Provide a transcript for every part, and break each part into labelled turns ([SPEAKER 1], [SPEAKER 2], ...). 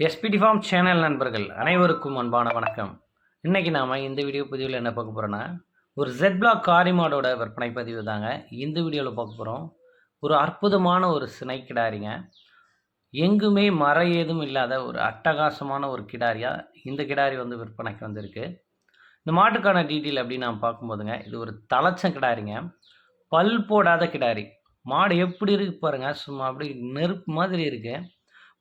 [SPEAKER 1] SPD form channel நண்பர்கள் அனைவருக்கும் அன்பான வணக்கம். இன்றைக்கி நாம் இந்த வீடியோ பதிவில் என்ன பார்க்க போகிறோன்னா ஒரு ஜெட் பிளாக் காரிமாடோட விற்பனை பதிவு தாங்க. இந்த வீடியோவில் பார்க்க போகிறோம் ஒரு அற்புதமான ஒரு சினை கிடாரிங்க. எங்குமே மர ஏதும் இல்லாத ஒரு அட்டகாசமான ஒரு கிடாரியாக இந்த கிடாரி வந்து விற்பனைக்கு வந்திருக்கு. இந்த மாட்டுக்கான டீட்டெயில் அப்படின்னு நான் பார்க்கும்போதுங்க இது ஒரு தலைச்சம் கிடாரிங்க. பல் போடாத கிடாரி. மாடு எப்படி இருக்கு பாருங்கள் சும்மா அப்படி நெருப்பு மாதிரி இருக்குது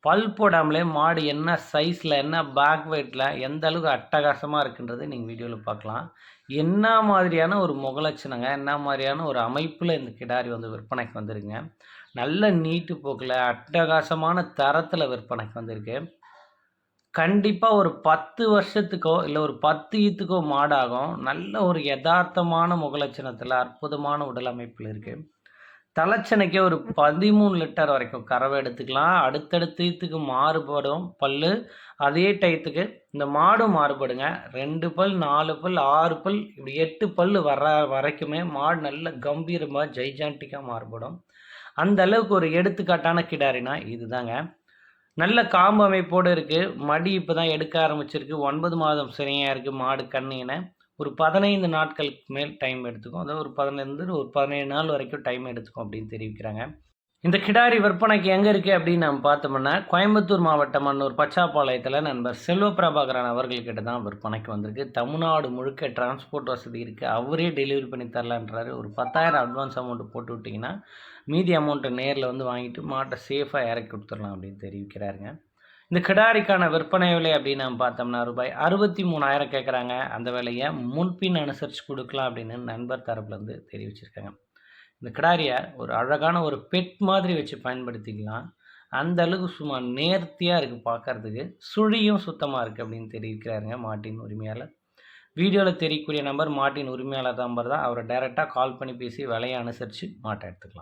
[SPEAKER 1] பல் போடாமலே மாடு என்ன சைஸில் என்ன பேக் வெயிட்டில் எந்த அளவுக்கு அட்டகாசமாக இருக்குன்றது நீங்கள் வீடியோவில் பார்க்கலாம். என்ன மாதிரியான ஒரு முகலட்சணங்க என்ன மாதிரியான ஒரு அமைப்பில் இந்த கிடாரி வந்து விற்பனைக்கு வந்துருங்க நல்ல நீட்டு போக்கில் அட்டகாசமான தரத்தில் விற்பனைக்கு வந்திருக்கு. கண்டிப்பாக ஒரு பத்து வருஷத்துக்கோ இல்லை ஒரு பத்து ஈத்துக்கோ மாடாகும். நல்ல ஒரு யதார்த்தமான முகலட்சணத்தில் அற்புதமான உடல் அமைப்பில் இருக்குது தலைச்சனைக்கே ஒரு பதிமூணு லிட்டர் வரைக்கும் கறவை எடுத்துக்கலாம். அடுத்தடுத்து இதுக்கு மாறுபடும் பல் அதே டயத்துக்கு இந்த மாடும் மாறுபடுங்க. ரெண்டு பல் நாலு பல் ஆறு பல் இப்படி எட்டு பல் வர வரைக்குமே மாடு நல்ல கம்பீரமாக ஜெய்ஜான்டிக்காக மாறுபடும். அந்த அளவுக்கு ஒரு எடுத்துக்காட்டான கிடாரினா இதுதாங்க. நல்ல காம்பு அமைப்போடு இருக்குது மடி இப்போ தான் எடுக்க ஆரம்பிச்சிருக்கு. ஒன்பது மாதம் சிறையாக இருக்குது மாடு கண்ணினை ஒரு பதினைந்து நாட்களுக்கு மேல் டைம் எடுத்துக்கும். அதாவது ஒரு பதினைந்து ஒரு பதினேழு நாள் வரைக்கும் டைம் எடுத்துக்கும் அப்படின்னு தெரிவிக்கிறாங்க. இந்த கிடாரி விற்பனைக்கு எங்கே இருக்குது அப்படின்னு நம்ம பார்த்தோம்னா கோயம்புத்தூர் மாவட்டம் அன்னூர் பச்சாப்பாளையத்தில் நண்பர் செல்வ பிரபாகரன் அவர்கள்கிட்ட தான் விற்பனைக்கு வந்திருக்கு. தமிழ்நாடு முழுக்க டிரான்ஸ்போர்ட் வசதி இருக்குது அவரே டெலிவரி பண்ணி தரலான்றாரு. ஒரு பத்தாயிரம் அட்வான்ஸ் அமௌண்ட்டு போட்டு விட்டிங்கன்னா மீதி அமௌண்ட்டை நேரில் வந்து வாங்கிட்டு மாட்டை சேஃபாக இறக்கி கொடுத்துடலாம் அப்படின்னு தெரிவிக்கிறாருங்க. இந்த கிடாரிக்கான விற்பனை விலை அப்படின்னு நம்ம பார்த்தோம்னா ரூபாய் அறுபத்தி மூணாயிரம் கேட்குறாங்க அந்த விலையை முன்பின் அனுசரித்து கொடுக்கலாம் அப்படின்னு நண்பர் தரப்புலேருந்து தெரிவிச்சிருக்காங்க. இந்த கிடாரியை ஒரு அழகான ஒரு பெட் மாதிரி வச்சு பயன்படுத்திக்கலாம். அந்த அளவுக்கு சும்மா நேர்த்தியாக இருக்குது பார்க்குறதுக்கு. சுழியும் சுத்தமாக இருக்குது அப்படின்னு தெரிவிக்கிறாருங்க மாட்டின் உரிமையாளர். வீடியோவில் தெரியக்கூடிய நம்பர் மாட்டின் உரிமையாளர் நம்பர் தான். அவரை டைரெக்டாக கால் பண்ணி பேசி விலையை அனுசரித்து மாட்டை எடுத்துக்கலாம்.